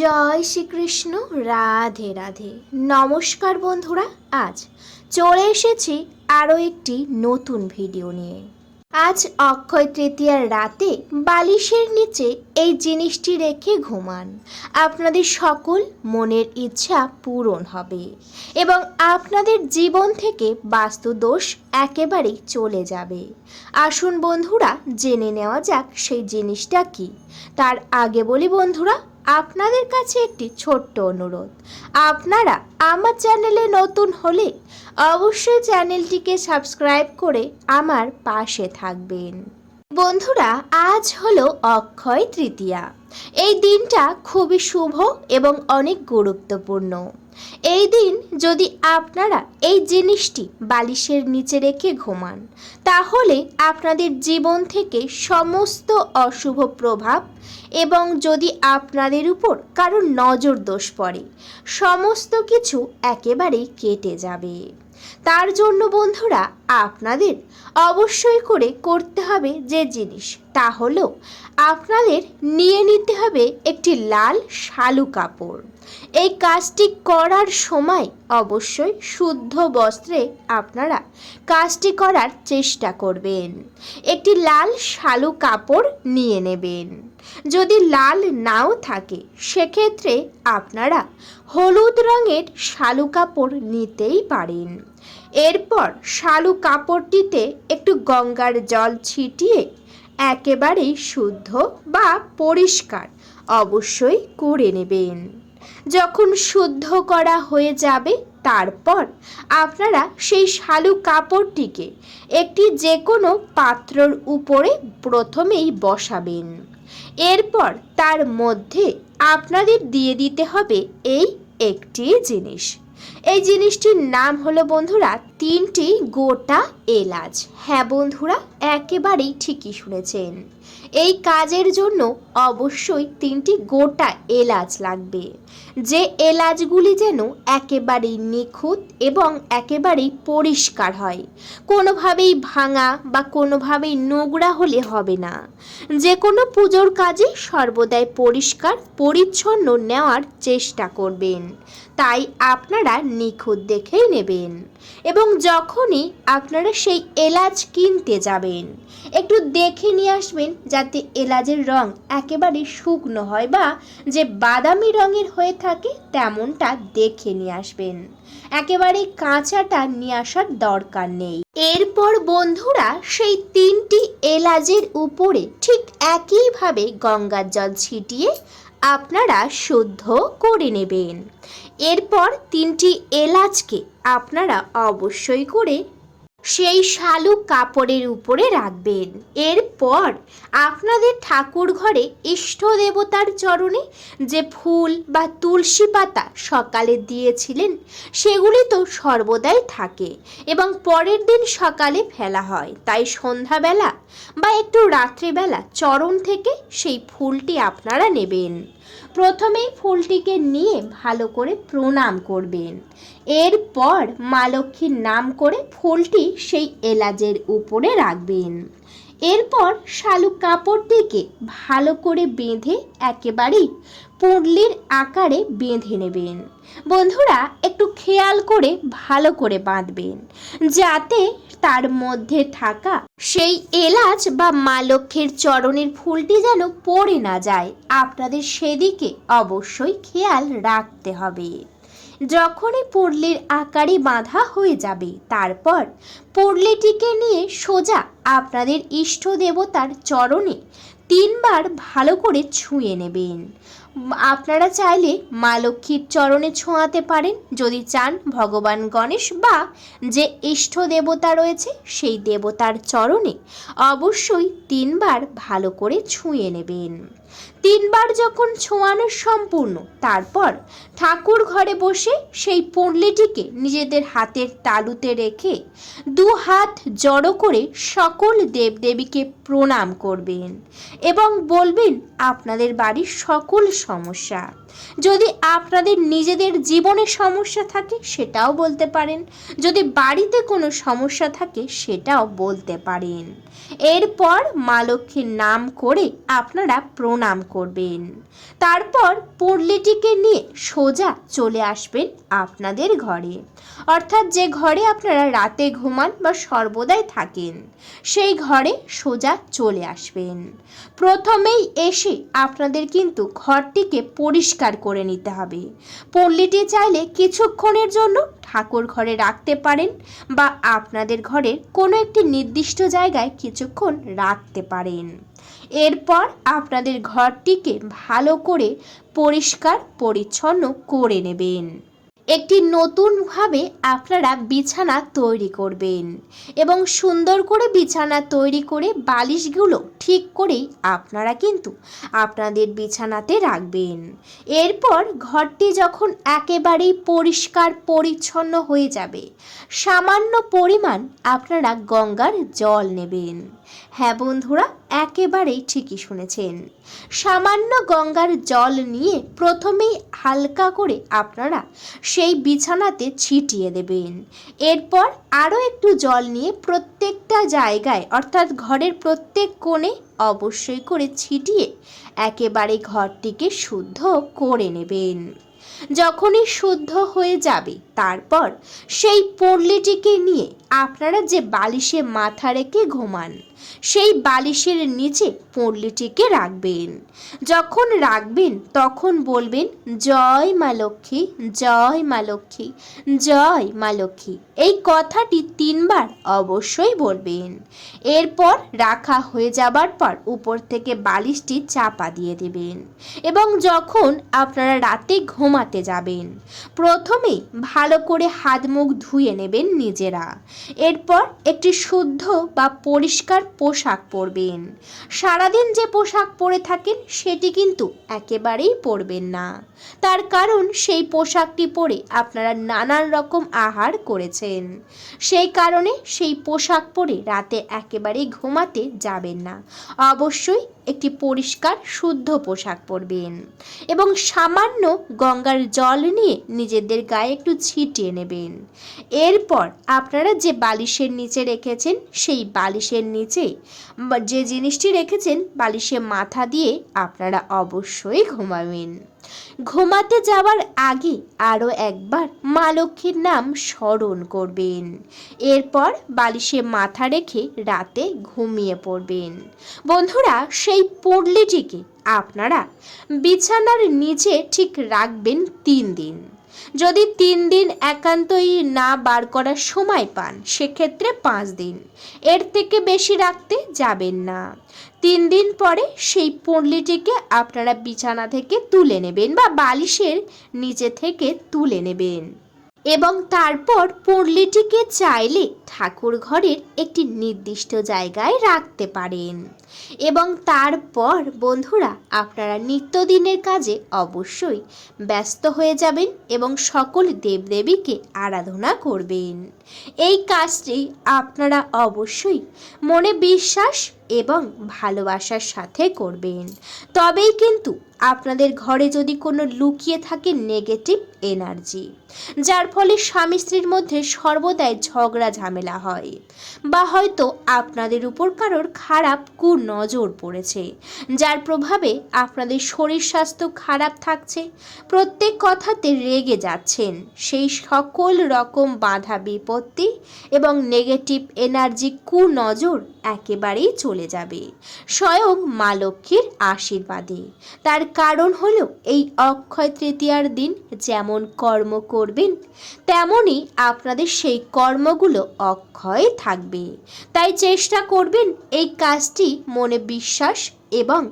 জয় শ্রীকৃষ্ণ, রাধে রাধে। নমস্কার বন্ধুরা, আজ চলে এসেছি আরও একটি নতুন ভিডিও নিয়ে। আজ অক্ষয় তৃতীয়ার রাতে বালিশের নিচে এই জিনিসটি রেখে ঘুমান। আপনাদের সকল মনের ইচ্ছা পূরণ হবে এবং আপনাদের জীবন থেকে বাস্তু দোষ একেবারেই চলে যাবে। আসুন বন্ধুরা, জেনে নেওয়া যাক সেই জিনিসটা কি। তার আগে বলি বন্ধুরা আপনাদের কাছে একটি ছোট্ট অনুরোধ। আপনারা আমার চ্যানেলে নতুন হলে অবশ্যই চ্যানেলটিকে সাবস্ক্রাইব করে আমার পাশে থাকবেন। বন্ধুরা, আজ হলো অক্ষয় তৃতীয়া। এই দিনটা খুবই শুভ এবং অনেক গুরুত্বপূর্ণ। এই দিন যদি আপনারা এই জিনিসটি বালিশের নিচে রেখে ঘুমান, তাহলে আপনাদের জীবন থেকে সমস্ত অশুভ প্রভাব এবং যদি আপনাদের উপর কারোর নজর দোষ পড়ে, সমস্ত কিছু একেবারেই কেটে যাবে। তার জন্য বন্ধুরা, আপনাদের অবশ্যই করে করতে হবে যে জিনিস, তা হলো আপনাদের নিয়ে নিতে হবে একটি লাল শালু কাপড়। এই কাজটি করার সময় অবশ্যই শুদ্ধ বস্ত্রে আপনারা কাজটি করার চেষ্টা করবেন। একটি লাল শালু কাপড় নিয়ে নেবেন। যদি লাল নাও থাকে, সেক্ষেত্রে আপনারা হলুদ রঙের শালু কাপড় নিতেই পারেন। এরপর শালু কাপড়টিতে একটু গঙ্গার জল ছিটিয়ে একেবারেই শুদ্ধ বা পরিষ্কার অবশ্যই করে নেবেন। যখন শুদ্ধ করা হয়ে যাবে, তারপর আপনারা সেই শালু কাপড়টিকে একটি যে কোনো পাত্রর উপরে প্রথমেই বসাবেন। এরপর তার মধ্যে আপনাদের দিয়ে দিতে হবে এই একটি জিনিস। এই জিনিসটির নাম হলো বন্ধুরা তিনটি গোটা এলাচ। হ্যাঁ বন্ধুরা, একেবারেই ঠিকই শুনেছেন। এই কাজের জন্য অবশ্যই তিনটি গোটা এলাচ লাগবে। যে এলাচগুলি যেন একেবারেই নিখুঁত এবং একেবারেই পরিষ্কার হয়, কোনোভাবেই ভাঙা বা কোনোভাবেই নোংরা হলে হবে না। যে কোনো পুজোর কাজে সর্বদাই পরিষ্কার, পরিচ্ছন্ন নেওয়ার চেষ্টা করবেন। তাই আপনারা নিখুঁত দেখেই নেবেন। এবং যখনই আপনারা সেই এলাচ কিনতে যাবেন, একটু দেখে নিয়ে আসবেন যাতে এলাচের রং একেবারে শুকনো হয় বা যে বাদামি রঙের হয়ে থাকে তেমনটা দেখে নিয়ে আসবেন। একেবারে কাঁচাটা নিয়ে আসার দরকার নেই। এরপর বন্ধুরা সেই তিনটি এলাচের উপরে ঠিক একইভাবে গঙ্গার জল ছিটিয়ে আপনারা শুদ্ধ করে নেবেন। এরপর তিনটি এলাচকে আপনারা অবশ্যই করে সেই শালুক কাপড়ের উপরে রাখবেন। এরপর আপনাদের ঠাকুর ঘরে ইষ্ট দেবতার চরণে যে ফুল বা তুলসী পাতা সকালে দিয়েছিলেন, সেগুলি তো সর্বদাই থাকে এবং পরের দিন সকালে ফেলা হয়। তাই সন্ধ্যাবেলা বা একটু রাত্রিবেলা চরণ থেকে সেই ফুলটি আপনারা নেবেন। প্রথমেই ফুলটিকে নিয়ে ভালো করে প্রণাম করবেন। এরপর মা লক্ষ্মীর নাম করে ফুলটি সেই এলাচের উপরে রাখবেন। এরপর শালুক কাপড়টিকে ভালো করে বেঁধে একেবারেই পুঁটলির আকারে বেঁধে নেবেন। বন্ধুরা, একটু খেয়াল করে ভালো করে বাঁধবেন, যাতে তার মধ্যে থাকা সেই এলাচ বা মা লক্ষ্মীর চরণের ফুলটি যেন পড়ে না যায়। আপনাদের সেদিকে অবশ্যই খেয়াল রাখতে হবে। যখনই পুরলির আকারে বাঁধা হয়ে যাবে, তারপর পুরলিটিকে নিয়ে সোজা আপনাদের ইষ্ট দেবতার চরণে তিনবার ভালো করে ছুঁয়ে নেবেন। আপনারা চাইলে মা লক্ষ্মীর চরণে ছোঁয়াতে পারেন। যদি চান, ভগবান গণেশ বা যে ইষ্ট দেবতা রয়েছে, সেই দেবতার চরণে অবশ্যই তিনবার ভালো করে ছুঁয়ে নেবেন। তিনবার যখন ছোঁয়ানো সম্পূর্ণ, তারপর ঠাকুর ঘরে বসে সেই পুঁটলিটিকে নিজেদের হাতের তালুতে রেখে দু হাত জড়ো করে সকল দেবদেবীকে প্রণাম করবেন এবং বলবেন, আপনাদের বাড়ির সকল সমস্যা। যদি আপনাদের নিজেদের জীবনে সমস্যা থাকে, সেটাও বলতে পারেন। যদি বাড়িতে কোনো সমস্যা থাকে, সেটাও বলতে পারেন। এরপর মা লক্ষ্মীর নাম করে আপনারা প্রণাম করবেন। তারপর পুরলিটিকে নিয়ে সোজা চলে আসবেন আপনাদের ঘরে। অর্থাৎ যে ঘরে আপনারা রাতে ঘুমান বা সর্বদাই থাকেন, সেই ঘরে সোজা চলে আসবেন। প্রথমেই এসে আপনাদের কিন্তু ঘরটিকে পরিষ্কার করে নিতে হবে। পল্লীটি চাইলে কিছুক্ষণের জন্য ঠাকুর ঘরে রাখতে পারেন বা আপনাদের ঘরের কোনো একটি নির্দিষ্ট জায়গায় কিছুক্ষণ রাখতে পারেন। এরপর আপনাদের ঘরটিকে ভালো করে পরিষ্কার, পরিচ্ছন্ন করে নেবেন। একটি নতুনভাবে আপনারা বিছানা তৈরি করবেন এবং সুন্দর করে বিছানা তৈরি করে বালিশগুলো ঠিক করেই আপনারা কিন্তু আপনাদের বিছানাতে রাখবেন। এরপর ঘরটি যখন একেবারেই পরিষ্কার পরিচ্ছন্ন হয়ে যাবে, সামান্য পরিমাণ আপনারা গঙ্গার জল নেবেন। হ্যাঁ বন্ধুরা, একেবারেই ঠিকই শুনেছেন। সামান্য গঙ্গার জল নিয়ে প্রথমেই হালকা করে আপনারা সেই বিছানাতে ছিটিয়ে দেবেন। এরপর আরও একটু জল নিয়ে প্রত্যেকটা জায়গায়, অর্থাৎ ঘরের প্রত্যেক কোণে অবশ্যই করে ছিটিয়ে একেবারে ঘরটিকে শুদ্ধ করে নেবেন। যখনই শুদ্ধ হয়ে যাবে তারপর সেই পল্লীটিকে নিয়ে আপনারা যে বালিশে মাথা রেখে ঘুমান, সেই বালিশের নিচে পল্লীটিকে রাখবেন। যখন রাখবেন, তখন বলবেন, জয় মা লক্ষ্মী, জয় মা লক্ষ্মী, জয় মা লক্ষ্মী। এই কথাটি তিনবার অবশ্যই বলবেন। এরপর রাখা হয়ে যাবার পর উপর থেকে বালিশটি চাপা দিয়ে দেবেন এবং যখন আপনারা রাতে ঘুমাতে যাবেন প্রথমে ভালো করে হাত মুখ ধুয়ে নেবেন নিজেরা। এরপর একটি শুদ্ধ বা পরিষ্কার পোশাক পরবেন। সারাদিন যে পোশাক পরে থাকেন, সেটি কিন্তু একেবারেই পরবেন না। তার কারণ, সেই পোশাকটি পরে আপনারা নানান রকম আহার করেছেন। সেই কারণে সেই পোশাক পরে রাতে একেবারেই ঘুমাতে যাবেন না। অবশ্যই একটি পরিষ্কার, শুদ্ধ পোশাক পরবেন। এবং সামান্য গঙ্গার জল নিয়ে নিজেদের গায়ে একটু ছিটিয়ে নেবেন। এরপর আপনারা যে বালিশের নিচে রেখেছেন, সেই বালিশের নিচে যে জিনিসটি রেখেছেন বালিশে মাথা দিয়ে আপনারা অবশ্যই ঘুমাবেন। ঘুমাতে যাওয়ার আগে আরও একবার মা লক্ষ্মীর নাম স্মরণ করবেন। এরপর বালিশে মাথা রেখে রাতে ঘুমিয়ে পড়বেন। বন্ধুরা, সেই পড়লিটিকে আপনারা বিছানার নিচে ঠিক রাখবেন তিন দিন। যদি তিন দিন একান্তই না বার করার সময় পান, সেক্ষেত্রে পাঁচ দিন। এর থেকে বেশি রাখতে যাবেন না। তিন দিন পরে সেই পুঁটলিটিকে আপনারা বিছানা থেকে তুলে নেবেন বা বালিশের নিচে থেকে তুলে নেবেন। এবং তারপর পুঁটলিটিকে চাইলে ঠাকুর ঘরের একটি নির্দিষ্ট জায়গায় রাখতে পারেন। এবং তারপর, বন্ধুরা, আপনারা নিত্যদিনের কাজে অবশ্যই ব্যস্ত হয়ে যাবেন এবং সকল দেবদেবীকে আরাধনা করবেন। এই কাজটি আপনারা অবশ্যই মনে বিশ্বাস এবং ভালোবাসার সাথে করবেন। তবেই কিন্তু আপনাদের ঘরে যদি কোনো লুকিয়ে থাকে নেগেটিভ এনার্জি যার ফলে স্বামী স্ত্রীর মধ্যে সর্বদাই ঝগড়া ঝামেলা হয় বা হয়তো আপনাদের উপর কারোর খারাপ কুনজর পড়েছে, যার প্রভাবে আপনাদের শরীর স্বাস্থ্য খারাপ থাকছে, প্রত্যেক কথাতে রেগে যাচ্ছেন সেই সকল রকম বাধা বিপত্তি এবং নেগেটিভ এনার্জি কুনজর একেবারেই চলে যাবে। স্বয়ং মা লক্ষ্মীর আশীর্বাদে। তার কারণ হল এই অক্ষয় তৃতীয়ার দিন যেমন কর্ম করবেন, তেমনই আপনাদের সেই কর্মগুলো অক্ষয় থাকবে। তাই চেষ্টা করবেন এই কাজটি মনে বিশ্বাস এবং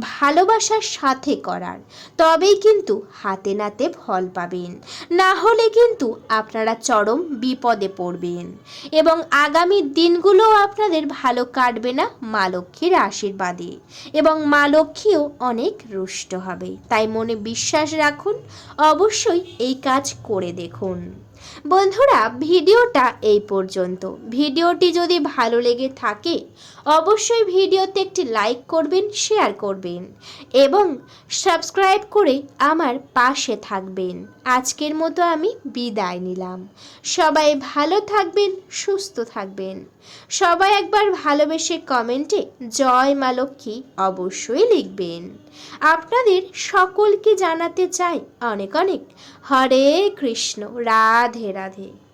ভালোবাসার সাথে করার। তবেই কিন্তু হাতে নাতে ফল পাবেন। না হলে কিন্তু আপনারা চরম বিপদে পড়বেন। এবং আগামী দিনগুলো আপনাদের ভালো কাটবে না মা লক্ষ্মীর আশীর্বাদে। এবং মা লক্ষ্মীও অনেক রুষ্ট হবে। তাই মনে বিশ্বাস রাখুন, অবশ্যই এই কাজ করে দেখুন। বন্ধুরা, ভিডিওটা এই পর্যন্ত। ভিডিওটি যদি ভালো লেগে থাকে, অবশ্যই ভিডিওতে একটি লাইক করবেন, শেয়ার করবেন এবং সাবস্ক্রাইব করে আমার পাশে থাকবেন। আজকের মতো আমি বিদায় নিলাম। সবাই ভালো থাকবেন, সুস্থ থাকবেন। সবাই একবার ভালোবেসে কমেন্টে জয় মা লক্ষ্মী অবশ্যই লিখবেন। আপনাদের সকলকে জানাতে চাই অনেক অনেক। হরে কৃষ্ণ রাধে রাধে।